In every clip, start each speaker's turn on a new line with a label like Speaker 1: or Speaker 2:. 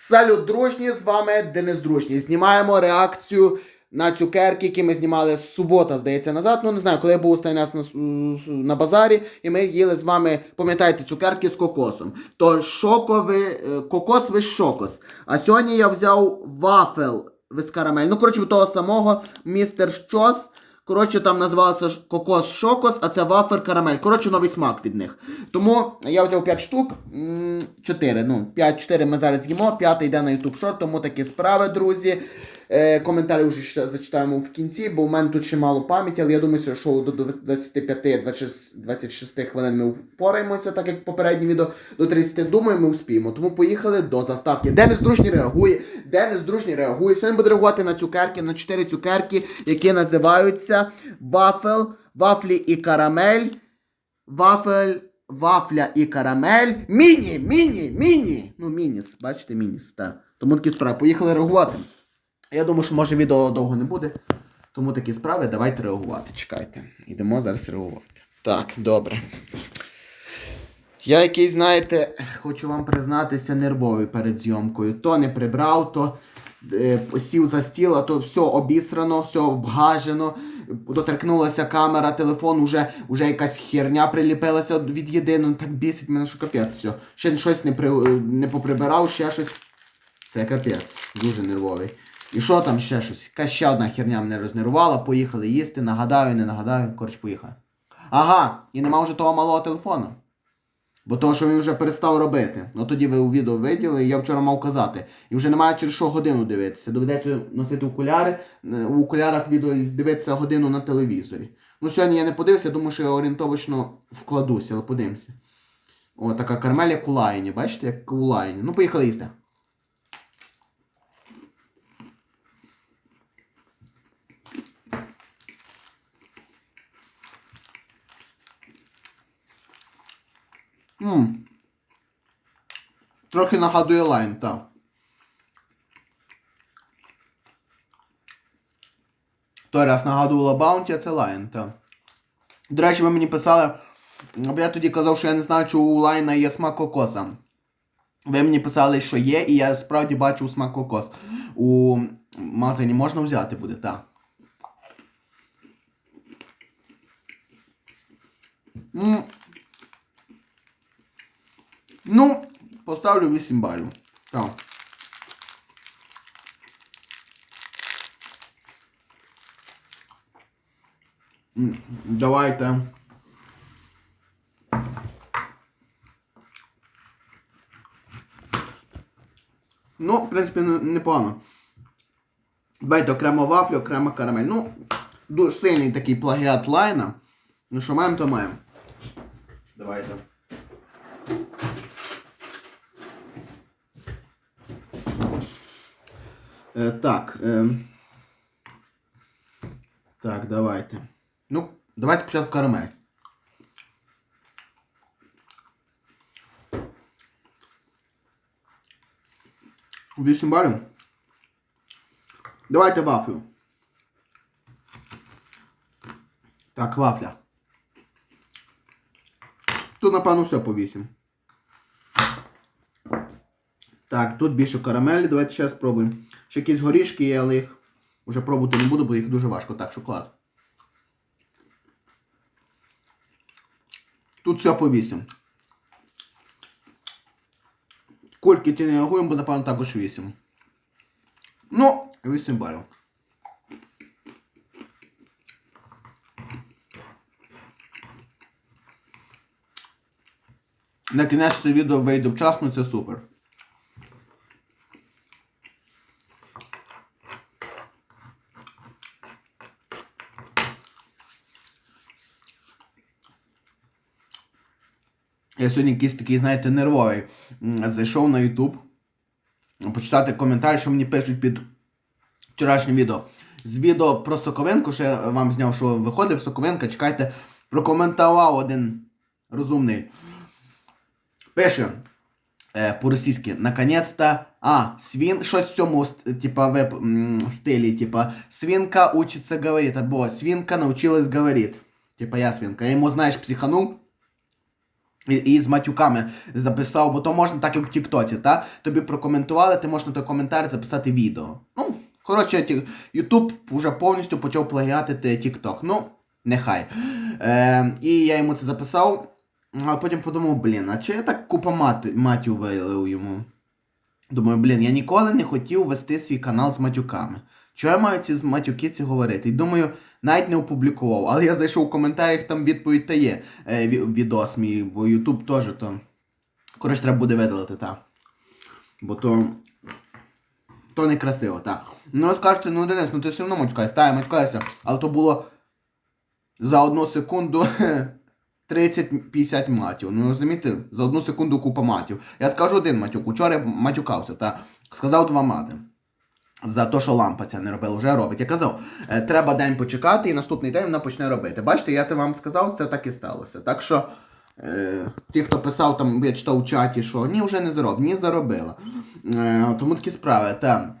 Speaker 1: Салют, дружні! З вами Денис Дружній. Знімаємо реакцію на цукерки, які ми знімали з субота, здається, назад. Ну не знаю, коли я був останній раз на, на базарі, і ми їли з вами, пам'ятаєте, цукерки з кокосом. То шоковий, е, кокос весь шокос. А сьогодні я взяв вафел з карамель. Ну, коротше, того самого містер Щос. Коротше, там називалося кокос шокос, а це вафер карамель. Коротше, новий смак від них. Тому я взяв 5 штук, 4. Ну, 5-4 ми зараз їмо, п'ятий йде на YouTube Short, тому такі справи, друзі. Е, коментарі вже ще зачитаємо в кінці, бо в мене тут ще мало пам'яті, але я думаю, що до 25-26 хвилин ми впораємося, так як попереднє відео до 30. Думаю, ми успіємо. Тому поїхали до заставки. Денис Дружній реагує. Денис Дружній реагує. Сьогодні буде реагувати на цукерки, на 4 цукерки, які називаються вафел, вафлі і карамель. Вафель, вафля і карамель. Міні, міні, міні. Ну, мініс, бачите, мініс, так. Тому такі справи. Поїхали реагувати. Я думаю, що може відео довго не буде. Тому такі справи, давайте реагувати. Чекайте. Йдемо зараз реагувати. Так, добре. Я який, знаєте, хочу вам признатися, нервовий перед зйомкою. То не прибрав, то е, сів за стіл, а то все обісрано, все обгажено. Доторкнулася камера, телефон, уже, уже якась херня приліпилася від єдиного. Так бісить мене, що капець все. Ще щось не, при, не поприбирав, ще щось. Це капець. Дуже нервовий. І що там ще щось? Якась ще одна херня мене рознервувала, поїхали їсти, нагадаю, не нагадаю, коротше, поїхали. Ага, і нема вже того малого телефону. Бо того, що він вже перестав робити. Ну тоді ви у відео виділи, і я вчора мав казати. І вже немає через що годину дивитися. Доведеться носити окуляри, е, у окулярах відео дивитися годину на телевізорі. Ну сьогодні я не подивився, думаю, що я орієнтовочно вкладуся, але подивимося. О, така у лайні, бачите, як у. Ну, поїхали їсти. Ммм. Трохи нагадує лайм, так. Той раз нагадувала Баунті, а це лайн, так. До речі, ви мені писали, бо я тоді казав, що я не знаю, чи у лайна є смак кокоса. Ви мені писали, що є, і я справді бачу смак кокос. У магазині можна взяти буде, так. М. Ну, поставлю 8 балів. Так. Давайте. Ну, в принципі, непогано. Давайте окремо вафлю, окремо карамель. Ну, дуже сильний такий плагіат лайна. Ну, що маємо, то маємо. Давайте. Так. Е, так, давайте. Ну, давайте спочатку карамель. Вісім балів. Давайте вафлю. Так, вафля. Тут, напевно, все по 8. Так, тут більше карамелі. Давайте ще спробуємо. Ще якісь горішки є, але їх вже пробувати не буду, бо їх дуже важко. Так, шоколад. Тут все по 8. Кульки ті не реагуємо, бо напевно також 8. Ну, 8 балів. На кінець це відео вийде вчасно, це супер. Я сьогодні якийсь такий, знаєте, нервовий. Зайшов на YouTube. Почитати коментарі, що мені пишуть під вчорашнім відео. З відео про Соковенко, що я вам зняв, що виходив Соковенка, чекайте, прокоментував один розумний. Пише е, по-російськи, наконец-то. А, свін, щось в цьому типа, веб м, стилі, типа, свинка учиться говорить, або свинка научилась говорить. Типа я свинка. Я йому, знаєш, психанув. І, і з матюками записав, бо то можна так, як в Тіктоці, та? Тобі прокоментували, ти можеш на той коментар записати відео. Ну, коротше, Ютуб вже повністю почав плагіатити Тікток. Ну, нехай. Е, і я йому це записав, а потім подумав, блін, а чи я так купа мати, матів вилив йому? Думаю, блін, я ніколи не хотів вести свій канал з матюками. Чого я маю ці матюки ці говорити? І думаю, навіть не опублікував. Але я зайшов у коментарях, там відповідь та є е, відос мій, бо Ютуб теж то. Коротше, треба буде видалити, так. Бо то. То не красиво, так. Ну, скажете, ну Денис, ну ти все одно матюкаєшся. Так, я матюкаюся, але то було за одну секунду 30-50 матів. Ну розумієте, за одну секунду купа матів. Я скажу один матюк. Учора матюкався, та сказав два мати. За те, що лампа ця не робила, вже робить. Я казав, е, треба день почекати і наступний день вона почне робити. Бачите, я це вам сказав, це так і сталося. Так що е, ті, хто писав там, я читав у чаті, що ні, вже не зароб, ні заробила. Е, тому такі справи. Та,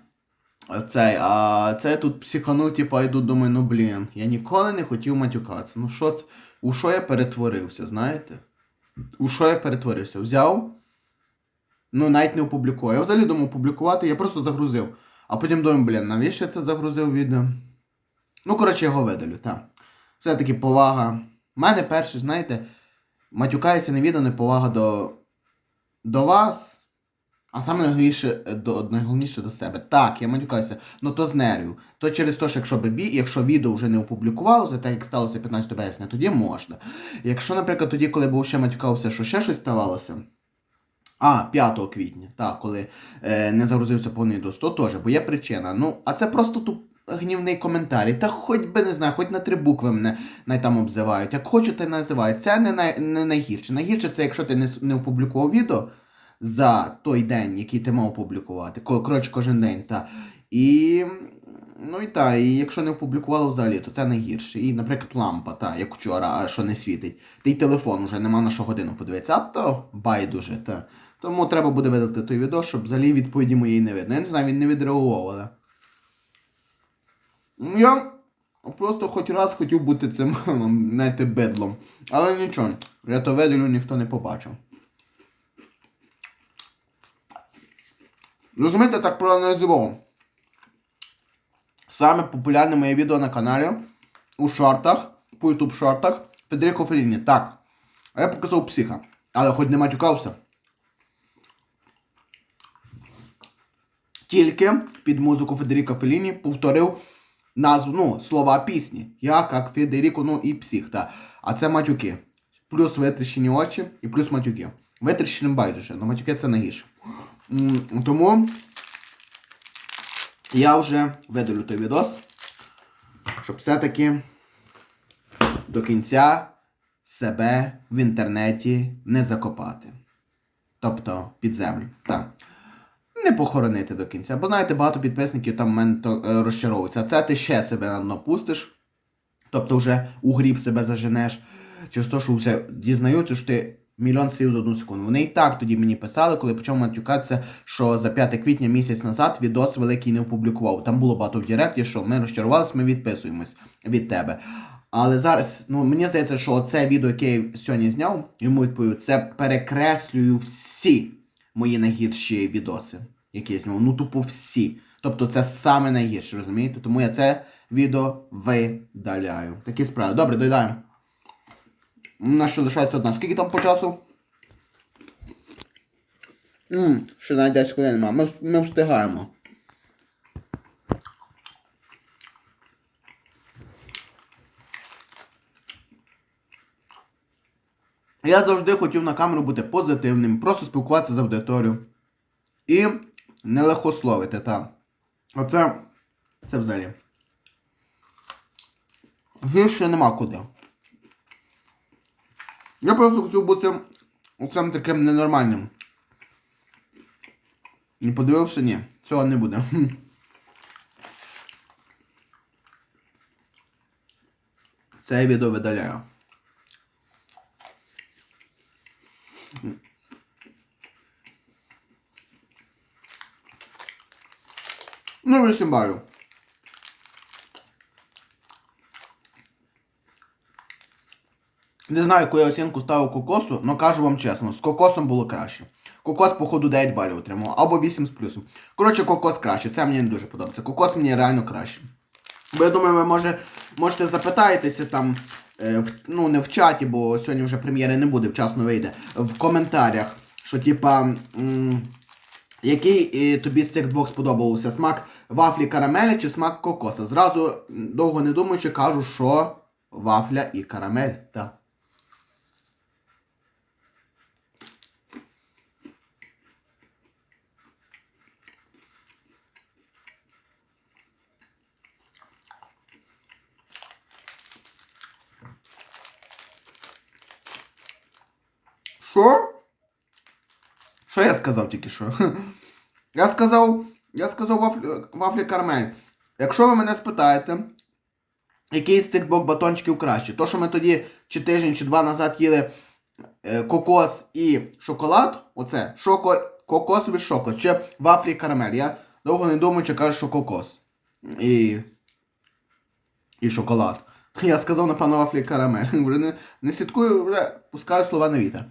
Speaker 1: цей, а це тут психанув, типу, йду, думаю, ну блін, я ніколи не хотів матюкатися. Ну що це? У що я перетворився, знаєте? У що я перетворився? Взяв, ну навіть не опублікував. Я взагалі думав опублікувати, я просто загрузив. А потім думаю, блін, навіщо я це загрузив відео? Ну, коротше, його видалю, так. Все-таки повага. У мене перше, знаєте, матюкається на відео неповага до, до вас. А саме найголовніше до, найголовніше до себе. Так, я матюкаюся, ну то з нервів. То через те, що якщо, ві- якщо відео вже не опублікувалося, так як сталося 15 березня, тоді можна. Якщо, наприклад, тоді, коли був ще матюкався, що ще щось ставалося. А, 5 квітня, так, коли е, не загрузився повний відос, то теж, бо є причина. Ну, а це просто тут гнівний коментар. Та хоч би не знаю, хоч на три букви мене най там обзивають. Як хочуть, та називають. Це не, най, не найгірше. Найгірше це якщо ти не, не опублікував відео за той день, який ти мав опублікувати. Ко- Коротше, кожен день. Та. І. Ну і так, і якщо не опублікували взагалі, то це найгірше. І, наприклад, лампа, та, як вчора, а що не світить. Та й телефон уже нема на що годину подивитися, а то байдуже. Та. Тому треба буде видати той відео, щоб взагалі відповіді моєї не видно. Я не знаю, він не відреагував, але. Ну, Я просто хоч раз хотів бути цим, знаєте, бедлом. Але нічого, я то видалю, ніхто не побачив. Розумієте, так проаналізував. Саме популярне моє відео на каналі у шортах, по YouTube шортах Федеріко Феліні. Так. А я показав психа. Але хоч не матюкався. Тільки під музику Федеріка Феліні повторив назву, ну, слова пісні. Я, як Федеріко, ну і псих, та. А це матюки. Плюс витріщені очі і плюс матюки. Витріщеним байдуже, але матюки це найгірше. М, Тому я вже видалю той відос, щоб все-таки до кінця себе в інтернеті не закопати. Тобто під землю. Так. Не похоронити до кінця. Бо знаєте, багато підписників там в мене е, розчаровуються. А це ти ще себе на дно пустиш. Тобто вже у гріб себе заженеш. Через те, що все дізнаються, що ти мільйон слів за одну секунду. Вони і так тоді мені писали, коли почав матюкатися, що за 5 квітня місяць назад відос великий не опублікував. Там було багато в Директі, що ми розчарувалися, ми відписуємось від тебе. Але зараз, ну мені здається, що це відео, яке я сьогодні зняв, йому відповів, це перекреслюю всі мої найгірші відоси, які я зняв. Ну тупо всі. Тобто це саме найгірше, розумієте? Тому я це відео видаляю. Такі справи. Добре, доїдаємо. У нас ще лишається одна. Скільки там по часу? Ммм, ще навіть 10 хвилин нема. Ми, ми встигаємо. Я завжди хотів на камеру бути позитивним, просто спілкуватися з аудиторією. І не легкословити, та. Оце. Це взагалі. Гірше нема куди. Я просто хотів бути оцим таким ненормальним. І подивився, ні, цього не буде. Це я відео видаляю. Ну, 8 балів. Не знаю, яку я оцінку ставив кокосу, але кажу вам чесно, з кокосом було краще. Кокос, походу, 9 балів отримав, або 8 з плюсом. Коротше, кокос краще, це мені не дуже подобається. Кокос мені реально краще. Бо я думаю, ви може, можете запитаєтеся там, е, в, ну не в чаті, бо сьогодні вже прем'єри не буде, вчасно вийде. В коментарях, що типа. М- який е, тобі з цих двох сподобався? Смак вафлі карамелі чи смак кокоса? Зразу довго не думаючи, кажу, що вафля і карамель. Так. Що? Що я сказав тільки що? Я сказав, я сказав вафлі, вафлі карамель. Якщо ви мене спитаєте, який з цих двох батончиків краще, то, що ми тоді чи тиждень, чи два назад їли е, кокос і шоколад, оце, шоко, кокосовий шоколад, чи вафлі карамель. Я довго не думаю, чи кажу, що кокос. І. І шоколад. Я сказав, напевно, вафлі карамель. Вже не, не слідкую, вже пускаю слова на вітер.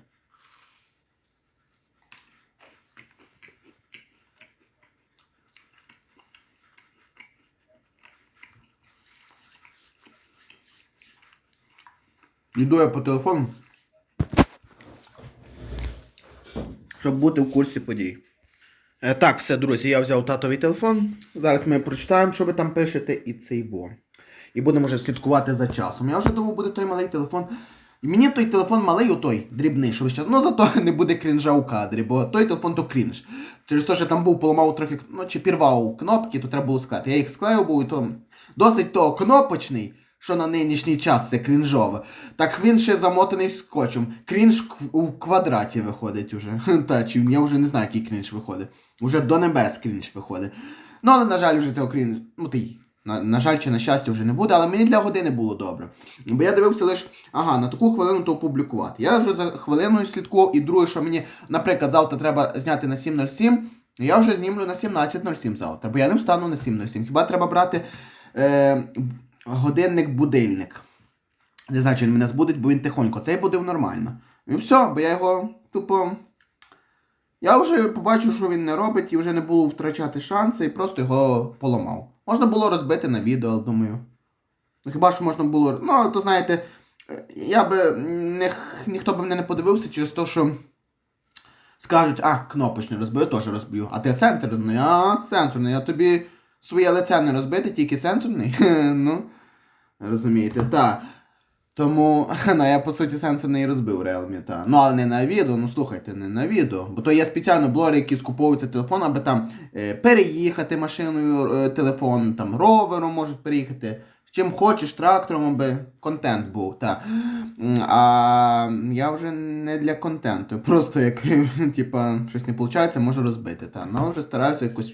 Speaker 1: Йду я по телефону. Щоб бути в курсі подій. Е, так, все, друзі, я взяв татовий телефон. Зараз ми прочитаємо, що ви там пишете, і цей во. І будемо вже слідкувати за часом. Я вже думав, буде той малий телефон. І мені той телефон малий, отой, дрібний, що весь час. Ну зато не буде крінжа у кадрі, бо той телефон то крінж. Через те, що там був поламав трохи, ну чи пірвав кнопки, то треба було склеїти. Я їх склеїв був, і то досить того кнопочний, що на нинішній час це крінжове. Так він ще замотаний скотчем. Крінж у квадраті виходить уже. Та, чи я вже не знаю, який крінж виходить. Уже до небес крінж виходить. Ну, але, на жаль, вже цього крінж. Ну, ти. На, на жаль, чи на щастя вже не буде, але мені для години було добре. Бо я дивився лише, ага, на таку хвилину то опублікувати. Я вже за хвилиною слідкував, і друге, що мені, наприклад, завтра треба зняти на 7.07, я вже знімлю на 17.07 завтра, бо я не встану на 7.07. Хіба треба брати е, годинник-будильник. Не знаю, чи він мене збудить, бо він тихонько. Цей будив нормально. І все, бо я його, тупо. Я вже побачив, що він не робить, і вже не було втрачати шанси, і просто його поламав. Можна було розбити на відео, думаю. Хіба що можна було. Ну, то знаєте, я би не, ніхто б мене не подивився через те, що скажуть, а, кнопочний розбив, я теж розбив. А ти сенсорний, а, сенсорний, а тобі своє лице не розбити, тільки сенсорний. ну, розумієте, так. Тому, ну, я по суті сенсорний і розбив Realme, та. Ну, але не на відео, ну слухайте, не на відео. Бо то є спеціально блогери, які скуповуються телефон, аби там е, переїхати машиною, е, телефон, там ровером можуть переїхати. Чим хочеш, трактором, аби контент був. Та. А я вже не для контенту. Просто як типа, щось не виходить, можу розбити. Та. Ну, вже стараюся якось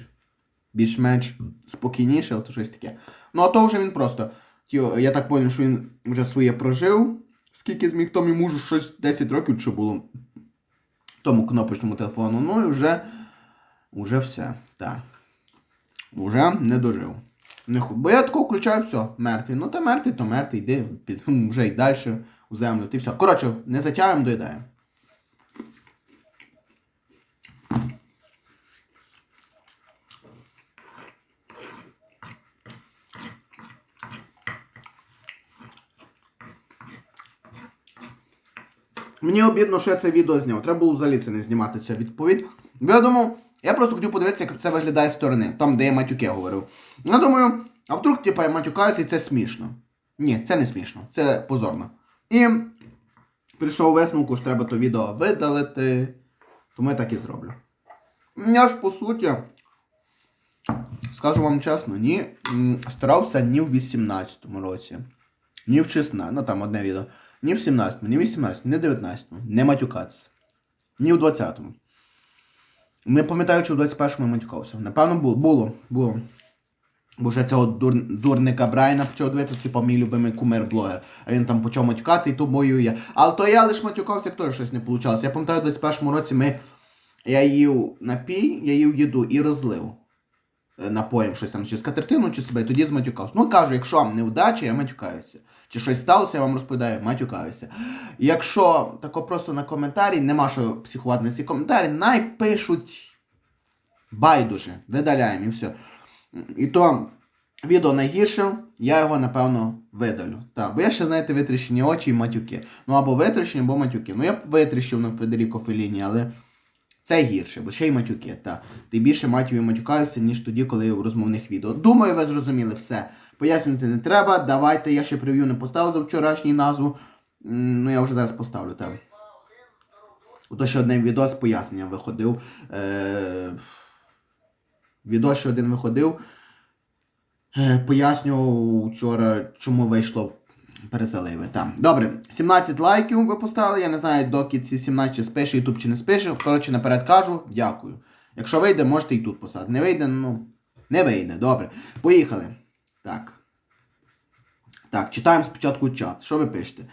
Speaker 1: більш-менш спокійніше, то щось таке. Ну, а то вже він просто. Я так зрозумів, що він вже своє прожив. Скільки зміг, тому йому щось 10 років чи було тому кнопочному телефону. Ну і вже, вже все. Так. Уже не дожив. Не, бо я тако включаю все, мертвий. Ну та мертвий, то мертвий, йди під, вже й далі у землю. Ти все. Коротше, не затягуємо, доїдаємо. Мені обідно, що я це відео зняв. Треба було взагалі це не знімати цю відповідь. Я думав, я просто хотів подивитися, як це виглядає з сторони, там, де я матюки говорив. Я думаю, а вдруг, типа, я матюкаюся і це смішно. Ні, це не смішно, це позорно. І прийшов висновку, що треба то відео видалити. Тому я так і зроблю. Я ж по суті, скажу вам чесно, ні, старався ні в 18-му році, ні в 16, ну там одне відео. Ні в 17-му, ні в 18-му, ні в 19-му. Не матюкатися. Ні в 20-му. Не пам'ятаю, чи в 21-му я матюкався. Напевно, було. Було. було. Бо вже цього дур... дурника Брайана почав дивитися, типу, мій любимий кумир-блогер. А він там почав матюкатися і то воює. Але то я лише матюкався, як теж щось не вийшло. Я пам'ятаю, в 21-му році ми... я їв напій, я їв їду і розлив. Е, напоєм щось там, чи скатертину, чи себе, тоді зматюкався. Ну кажу, якщо вам невдача, я матюкаюся. Чи щось сталося, я вам розповідаю, матюкаюся. Якщо тако просто на коментарі, нема що психувати на ці коментарі, найпишуть байдуже, видаляємо і все. І то відео найгірше, я його напевно видалю. Так, бо я ще, знаєте, витріщені очі і матюки. Ну або витріщені, або матюки. Ну я б витріщив на Федеріко Феліні, але це гірше, бо ще й матюки. Та. Ти більше матів і матюкаюся, ніж тоді, коли в розмовних відео. Думаю, ви зрозуміли все. Пояснювати не треба. Давайте, я ще прев'ю не поставив за вчорашній назву. Ну, я вже зараз поставлю там. Ото ще один відео з поясненням виходив. Е... Відео ще один виходив. Е, Пояснював вчора, чому вийшло перезаливи. Там. Добре, 17 лайків ви поставили. Я не знаю, доки ці 17 чи спише YouTube чи не спише. Коротше, наперед кажу, дякую. Якщо вийде, можете і тут поставити. Не вийде, ну. Не вийде. Добре. Поїхали. Так. Так, читаємо спочатку чат. Що ви пишете?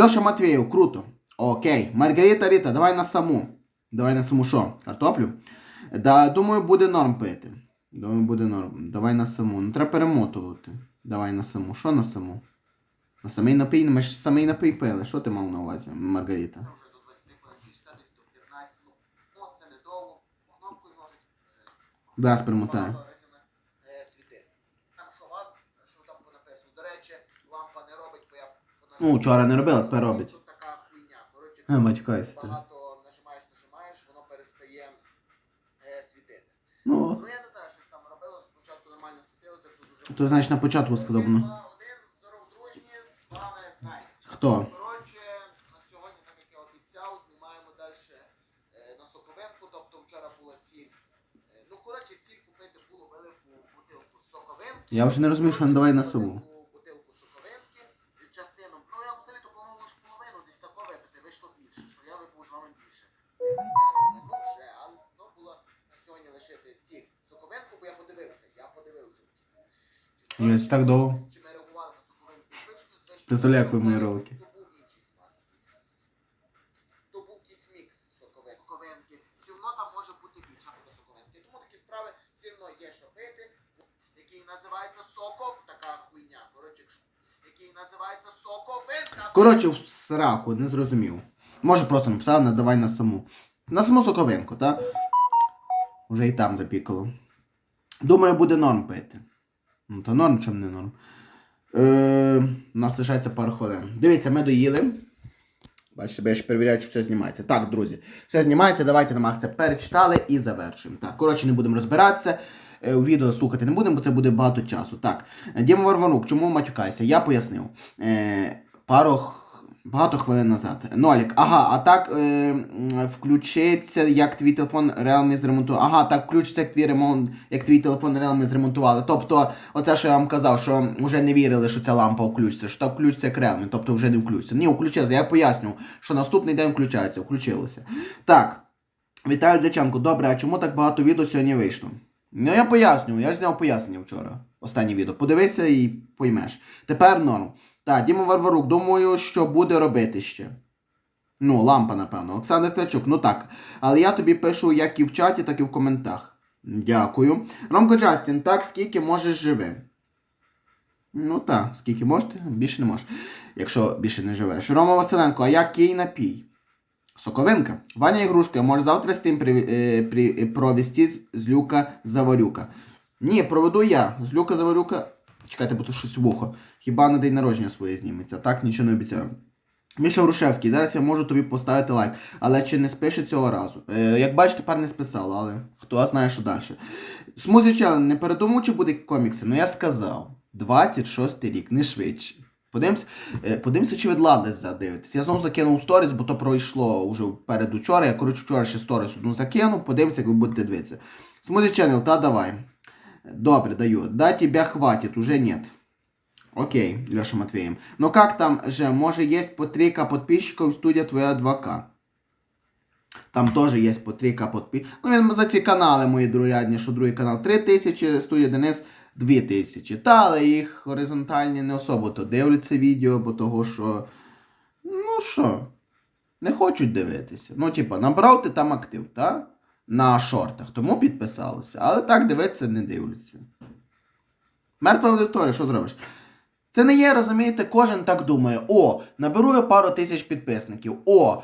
Speaker 1: Льоша Матвєєв, круто. Окей. Маргарита Ріта, давай на саму. Давай на саму що? Картоплю? Да, думаю, буде норм пити. Думаю, буде норм. Давай на саму. Ну треба перемотувати. Давай на саму. Що на саму? На самий напій, ми ж самий напій пили. Що ти мав на увазі, Маргарита?
Speaker 2: Це вже до 20 хвилин більше, це десь до 15, це недовго, кнопкою ножить.
Speaker 1: Да,
Speaker 2: разів е,
Speaker 1: Ну, вчора не робила, тепер робить.
Speaker 2: Тут така хуйня. Коротше,
Speaker 1: А, матюкайся
Speaker 2: багато нажимаєш, нажимаєш, воно перестає е, світити.
Speaker 1: Ну,
Speaker 2: Ну я не знаю, що там робило, спочатку нормально світилося,
Speaker 1: то значить на початку сказав. Ну.
Speaker 2: Один, здоров, дружні, з вами знаєте.
Speaker 1: Хто?
Speaker 2: Коротше, на сьогодні, так як я обіцяв, знімаємо далі на соковинку. Тобто вчора була ціль. е, Ну, коротше, ціль купити було велику бутилку соковинки.
Speaker 1: Я вже не розумію, що не давай на сову.
Speaker 2: Бутилку соковинки. Частину, ну я взагалі то планував половину десь тако випити, вийшло більше, що я випив з вами більше. З тими стерами. Ну вже, але все було на сьогодні лишити ці соковинку, бо я подивився, я подивився. чи- чи-
Speaker 1: Єсть, так довго.
Speaker 2: Чи ми реагували на соковинку звичну, звичну.
Speaker 1: Представляю, як ви мої ролики.
Speaker 2: То був інший смак якийсь. То був якийсь мікс соковин- соковинки. Все одно там може бути більше буде соковинки. Тому такі справи все одно є що пити, який називається соков, така хуйня, коротше, який називається соковинка.
Speaker 1: Коротше, в сраку, не зрозумів. Може просто написав, надавай на саму. На саму соковинку, так? Уже і там запікало. Думаю, буде норм пити. Ну, то норм, чим не норм. Е, у нас лишається пару хвилин. Дивіться, ми доїли. Бачите, я ще перевіряю, чи все знімається. Так, друзі, все знімається, давайте намах це перечитали і завершуємо. Так, коротше, не будемо розбиратися. Е, відео слухати не будемо, бо це буде багато часу. Так, Діма Варванук, чому матюкайся? Я пояснив. Е, пару багато хвилин назад. Нолік, ага, а так е, включиться, як твій телефон Realme зремонтував. Ага, так включиться, як твій ремонт, як твій телефон Realme зремонтували. Тобто, оце, що я вам казав, що вже не вірили, що ця лампа включиться, що включиться як Realme, тобто вже не включиться. Ні, включилося. Я поясню, що наступний день включається, включилося. Так. Віталій Дяченко, добре, а чому так багато відео сьогодні вийшло? Ну я поясню, я ж зняв пояснення вчора. Останнє відео. Подивися і поймеш. Тепер норм. Так, Діма Варварук, думаю, що буде робити ще. Ну, лампа, напевно. Олександр Ткачук, ну так. Але я тобі пишу як і в чаті, так і в коментах. Дякую. Ромко Джастін, так, скільки можеш живи? Ну так, скільки можете, більше не можеш. Якщо більше не живеш. Рома Василенко, а який напій? Соковинка. Ваня Ігрушка, може завтра з тим при, е, при, е, провести з, Люка Заварюка. Ні, проведу я. З Люка Заварюка. Чекайте, бо тут щось вухо. Хіба на день народження своє зніметься. Так, нічого не обіцяю. Міша Грушевський, зараз я можу тобі поставити лайк, але чи не спише цього разу? Е, як бачите, тепер не списало, але хто знає, що далі. Смузі Челен, не передумав, чи буде комікси? Ну я сказав. 26 рік, не швидше. Подивимось, е, подивимося, чи від Лади задивитись. Я знову закинув сторіс, бо то пройшло вже передучора. Я, коротше, вчора ще сторіс одну закинув. Подивимося, як ви будете дивитися. Смузі Channel, та давай. Добре, даю. Да, тебя хватит, уже нет. Окей, Леша Матвеем. Но как там же, может есть по 3к подписчиков студия твоя 2к? Там теж є по 3к подписчиків. Ну, він за ці канали, мої другорядні, що другий канал 3000, студія Денис 2000. Та, але їх горизонтальні не особо то дивляться відео, бо того, що. Ну що, не хочуть дивитися. Ну, типа, набрав ти там актив, так? на шортах, тому підписалися. Але так дивитися не дивляться. Мертва аудиторія, що зробиш? Це не є, розумієте, кожен так думає: о, наберу я пару тисяч підписників. О,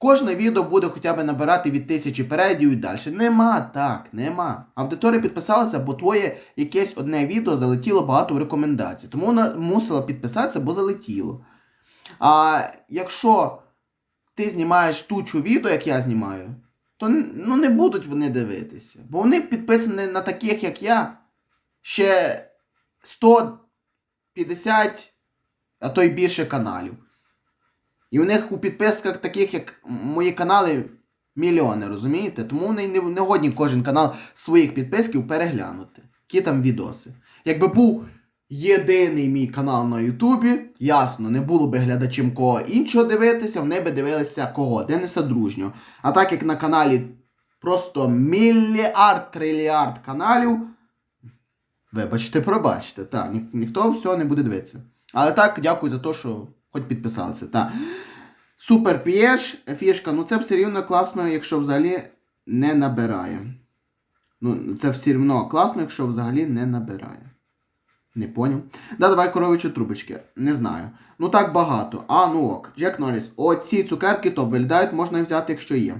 Speaker 1: кожне відео буде хоча б набирати від тисячі переглядів і далі. Нема так, нема. Аудиторія підписалася, бо твоє якесь одне відео залетіло багато в рекомендації. Тому вона мусила підписатися, бо залетіло. А якщо ти знімаєш тучу відео, як я знімаю, то ну, не будуть вони дивитися. Бо вони підписані на таких, як я, ще 150, а то й більше каналів. І у них у підписках таких, як мої канали, мільйони, розумієте? Тому вони не, не годні кожен канал своїх підписків переглянути. Які там відоси. Якби був єдиний мій канал на Ютубі, ясно, не було би глядачем кого іншого дивитися, вони би дивилися кого? Дениса Дружнього. А так як на каналі просто мільярд трильярд каналів, вибачте, пробачте, так, ні, ніхто всього не буде дивитися. Але так, дякую за те, що хоч підписалися. Так. Супер п'єш, фішка, ну це все рівно класно, якщо взагалі не набирає. Ну, це все рівно класно, якщо взагалі не набирає. Не поняв. Да, давай коровичі трубочки. Не знаю. Ну так багато. А, ну ок. Джек Норріс. Оці цукерки то виглядають, можна взяти, якщо є.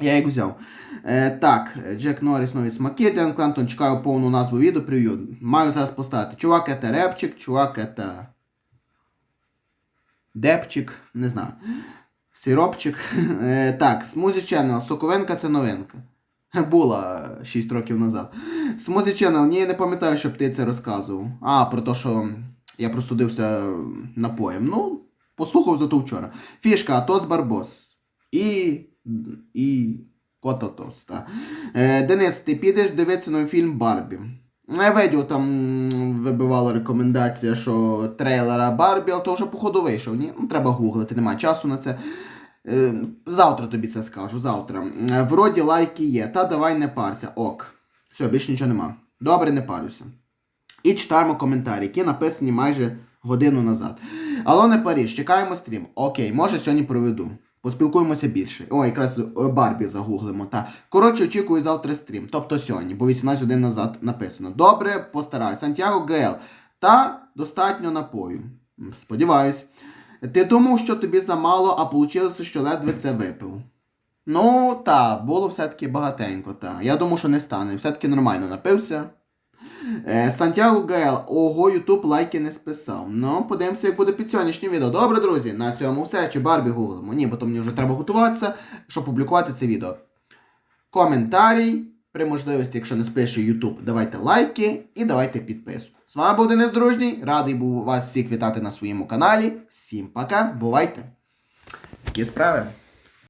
Speaker 1: Я їх взяв. Е, так, Джек Норріс, нові смаки. Ден чекаю повну назву відео, прев'ю. Маю зараз поставити. Чувак, це репчик, чувак, це... Депчик, не знаю. Сиропчик. Е, так, Смузі Channel, Соковенка це новинка. Була 6 років назад. Смузі Channel, ні, я не пам'ятаю, щоб ти це розказував. А, про те, що я простудився напоєм. Ну, послухав зато вчора. Фішка, Атос Барбос. І. І. Котатос, так. Е, Денис, ти підеш дивитися новий фільм Барбі. Я видів, там вибивала рекомендація, що трейлера Барбі, але то вже походу вийшов. Ні? Ну, треба гуглити, немає часу на це. Е, завтра тобі це скажу, завтра. Е, Вроді лайки є. Та давай не парся. Ок. Все, більше нічого нема. Добре, не парюся. І читаємо коментарі, які написані майже годину назад. Алло, не Паріж, чекаємо стрім. Окей, може сьогодні проведу. Поспілкуємося більше. О, якраз е, Барбі загуглимо. Та. Коротше, очікую завтра стрім. Тобто сьогодні, бо 18 годин назад написано. Добре, постараюсь. Сантьяго ГЛ. Та достатньо напою. Сподіваюсь. Ти думав, що тобі замало, а вийшло, що ледве це випив. Ну, та, було все-таки багатенько, та. Я думав, що не стане. Все-таки нормально напився. Е, Сантьяго ГЛ, ого, Ютуб лайки не списав. Ну, подивимося, як буде під сьогоднішнє відео. Добре, друзі, на цьому все. Чи Барбі гуглимо? Ні, бо то мені вже треба готуватися, щоб публікувати це відео. Коментарій. При можливості, якщо не спише Ютуб, давайте лайки і давайте підписку. З вами був Денис Дружній. Радий був вас всіх вітати на своєму каналі. Всім пока, бувайте. Такі справи.